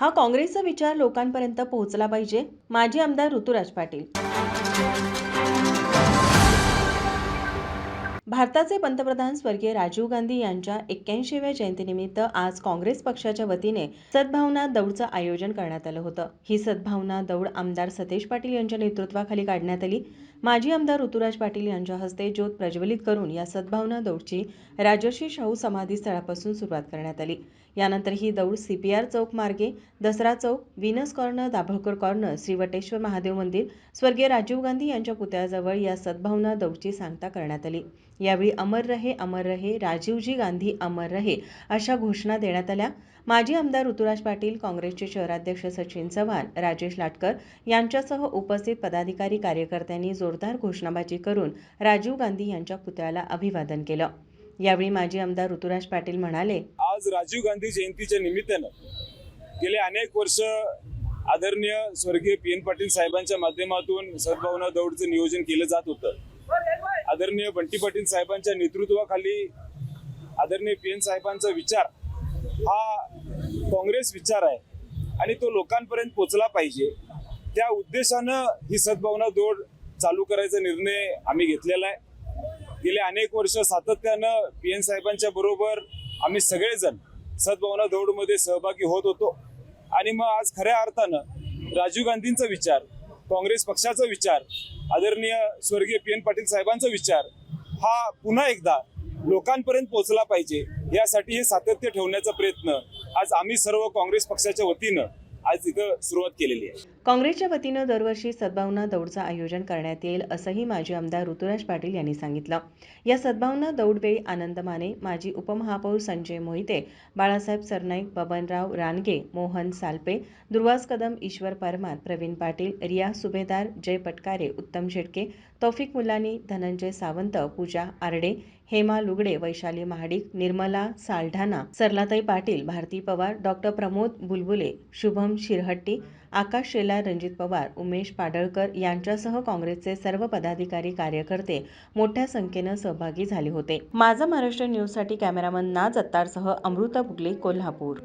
हा काँग्रेसचा विचार लोकांपर्यंत पोहोचला पाहिजे माजी आमदार ऋतुराज पाटील. भारताचे पंतप्रधान स्वर्गीय राजीव गांधी यांच्या एक्क्याऐंशीव्या जयंतीनिमित्त आज काँग्रेस पक्षाच्या वतीने सद्भावना दौडचं आयोजन करण्यात आलं होतं. ही सद्भावना दौड आमदार सतेज पाटील यांच्या नेतृत्वाखाली काढण्यात आली. माजी आमदार ऋतुराज पाटील यांच्या हस्ते ज्योत प्रज्वलित करून या सद्भावना दौडची राजर्षी शाहू समाधी स्थळापासून सुरुवात करण्यात आली. यानंतर ही दौड सीपीआर चौक मार्गे दसरा चौक Venus corner Dabholkar corner Shrivateshwar Mahadev मंदिर स्वर्गीय राजीव गांधी यांच्या पुतळ्याजवळ या सद्भावना दौडची सांगता करण्यात आली. यावेळी अमर रहे अमर रहे राजीवजी गांधी अमर रहे अशा घोषणा देण्यात आल्या. माजी आमदार ऋतुराज पाटील काँग्रेसचे शहराध्यक्ष सचिन चव्हाण राजेश लाटकर यांच्यासह उपस्थित पदाधिकारी कार्यकर्त्यांनी जोरदार घोषणाबाजी करून राजीव गांधी यांच्या पुतळ्याला अभिवादन केलं. यावेळी माजी आमदार ऋतुराज पाटील म्हणाले आज राजीव गांधी जयंतीच्या निमित्तानं गेले अनेक वर्ष आदरणीय स्वर्गीय पी एन पाटील साहेबांच्या माध्यमातून सद्भावना दौडचं नियोजन केलं जात होतं. आदरणीय बंटी पाटील साहेबांच्या नेतृत्वाखाली आदरणीय पी एन साहेबांचा विचार हा काँग्रेस विचार आहे आणि तो लोकांपर्यंत पोचला पाहिजे. त्या उद्देशानं ही सद्भावना दौड चालू करायचा निर्णय आम्ही घेतलेला आहे. गेले अनेक वर्ष सातत्यानं पी एन साहेबांच्या बरोबर आम्ही सगळेजण सद्भावना दौडमध्ये सहभागी होत होतो. आणि मग आज खऱ्या अर्थानं राजीव गांधींचा विचार काँग्रेस पक्षाचा विचार आदरणीय स्वर्गीय पी एन पाटील साहेबांचा विचार हा पुन्हा एकदा लोकांपर्यंत पोहोचला पाहिजे यासाठी हे सातत्य ठेवण्याचा प्रयत्न आज आम्ही सर्व काँग्रेस पक्षाच्या वतीनं आज इथं सुरुवात केलेली आहे. काँग्रेसच्या वतीनं दरवर्षी सद्भावना दौडचं आयोजन करण्यात येईल असंही माजी आमदार ऋतुराज पाटील यांनी सांगितलं. या सद्भावना दौडवेळी आनंद माने माजी उपमहापौर संजय मोहिते बाळासाहेब सरनाईक बबनराव रानगे मोहन सालपे दुर्वास कदम ईश्वर परमार प्रवीण पाटील रिया सुभेदार जय पटकारे उत्तम शेटके तौफिक मुलानी धनंजय सावंत पूजा आरडे हेमा लुगडे वैशाली महाडिक निर्मला सालढाणा सरलाताई पाटील भारती पवार डॉक्टर प्रमोद बुलबुले शुभम शिरहट्टी आकाश शेलार रणजित पवार उमेश पाडळकर यांच्यासह काँग्रेसचे सर्व पदाधिकारी कार्यकर्ते मोठ्या संख्येनं सहभागी झाले होते. माझा महाराष्ट्र न्यूजसाठी कॅमेरामन नाज अत्तारसह अमृता बुगले कोल्हापूर.